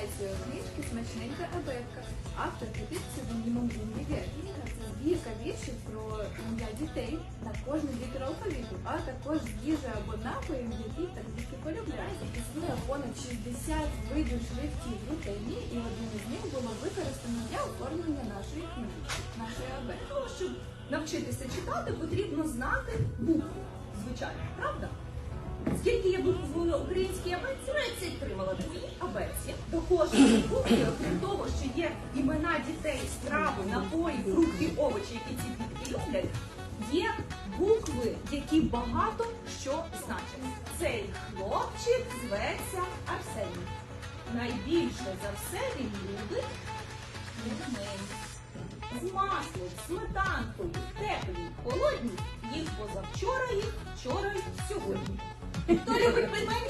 Рекомендацію книжки Смачненька абетка. Автор це Ванімондрін Вігер. Це збірка віршів про ім'я дітей на кожну літеру алфавіту, а також їжа або напоїв, які так дітки полюбляють. Існує понад 60 видів шрифтів дітей, і один із них було використано для оформлення нашої книги нашої абетки. Щоб навчитися читати, потрібно знати букву. Звичайно, правда? Скільки є букв в кожної букви, окрім того, що є імена дітей, страви, напої, фрукти, овочі, які ці дітки люблять, є букви, які багато що значать. Цей хлопчик зветься Арсеній. Найбільше за все він любить людьми з маслом, сметанкою, теплі, холодні, їх позавчора, їх вчора й сьогодні. Хто любить пельмені?